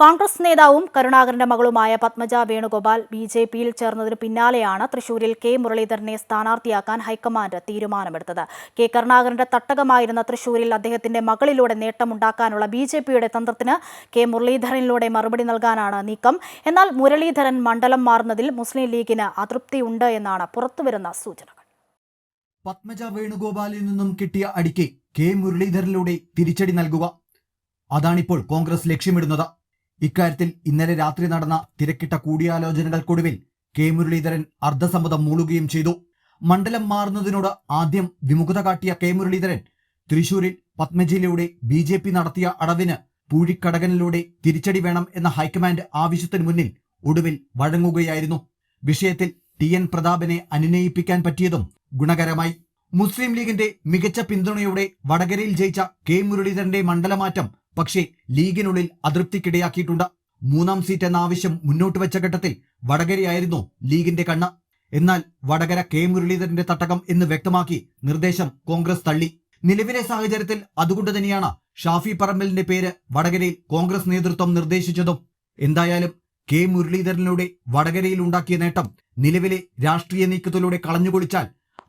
കോൺഗ്രസ് നേതാവും കരുണാകരന്റെ മകളുമായ പത്മജ വേണുഗോപാൽ ബി ജെ പിയിൽ ചേർന്നതിന് പിന്നാലെയാണ് തൃശൂരിൽ കെ മുരളീധരനെ സ്ഥാനാർത്ഥിയാക്കാൻ ഹൈക്കമാൻഡ് തീരുമാനമെടുത്തത്. കെ കരുണാകരന്റെ തട്ടകമായിരുന്ന തൃശൂരിൽ അദ്ദേഹത്തിന്റെ മകളിലൂടെ നേട്ടമുണ്ടാക്കാനുള്ള ബി ജെ പിയുടെ തന്ത്രത്തിന് കെ മുരളീധരനിലൂടെ മറുപടി നൽകാനാണ് നീക്കം. എന്നാൽ മുരളീധരൻ മണ്ഡലം മാറുന്നതിൽ മുസ്ലിം ലീഗിന് അതൃപ്തിയുണ്ട് എന്നാണ് പുറത്തുവരുന്ന സൂചനകൾ. പത്മജ വേണുഗോപാലിൽ നിന്നും കിട്ടിയ അടിക്ക് കെ മുരളീധരനിലൂടെ തിരിച്ചടി നൽകുക. അതാണിപ്പോൾ കോൺഗ്രസ് ലക്ഷ്യമിടുന്നത്. ഇക്കാര്യത്തിൽ ഇന്നലെ രാത്രി നടന്ന തിരക്കിട്ട കൂടിയാലോചനകൾക്കൊടുവിൽ കെ മുരളീധരൻ അർദ്ധസമ്മതം മൂളുകയും ചെയ്തു. മണ്ഡലം മാറുന്നതിനോട് ആദ്യം വിമുഖത കാട്ടിയ കെ മുരളീധരൻ തൃശൂരിൽ പത്മജിയിലൂടെ ബി ജെ പി നടത്തിയ അടവിന് പൂഴിക്കടകനിലൂടെ തിരിച്ചടി വേണം എന്ന ഹൈക്കമാൻഡ് ആവശ്യത്തിന് മുന്നിൽ ഒടുവിൽ വഴങ്ങുകയായിരുന്നു. വിഷയത്തിൽ ടി എൻ പ്രതാപനെ അനുനയിപ്പിക്കാൻ പറ്റിയതും ഗുണകരമായി. മുസ്ലിം ലീഗിന്റെ മികച്ച പിന്തുണയോടെ വടകരയിൽ ജയിച്ച കെ മുരളീധരന്റെ മണ്ഡലമാറ്റം പക്ഷേ ലീഗിനുള്ളിൽ അതൃപ്തിക്കിടയാക്കിയിട്ടുണ്ട്. മൂന്നാം സീറ്റ് എന്ന ആവശ്യം മുന്നോട്ട് വെച്ച ഘട്ടത്തിൽ വടകരയായിരുന്നു ലീഗിന്റെ കണ്ണ്. എന്നാൽ വടകര കെ മുരളീധരന്റെ തട്ടകം എന്ന് വ്യക്തമാക്കി നിർദ്ദേശം കോൺഗ്രസ് തള്ളി. നിലവിലെ സാഹചര്യത്തിൽ അതുകൊണ്ട് തന്നെയാണ് ഷാഫി പറമ്പലിന്റെ പേര് വടകരയിൽ കോൺഗ്രസ് നേതൃത്വം നിർദ്ദേശിച്ചതും. എന്തായാലും കെ മുരളീധരനിലൂടെ വടകരയിൽ ഉണ്ടാക്കിയ നേട്ടം നിലവിലെ രാഷ്ട്രീയ നീക്കത്തിലൂടെ കളഞ്ഞുകൊളിച്ചാൽ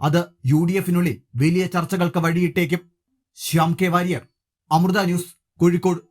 അത് യു ഡി എഫിനുള്ളിൽ വലിയ ചർച്ചകൾക്ക് വഴിയിട്ടേക്കും. Shyam K Warrier Amrita news Kozhikode.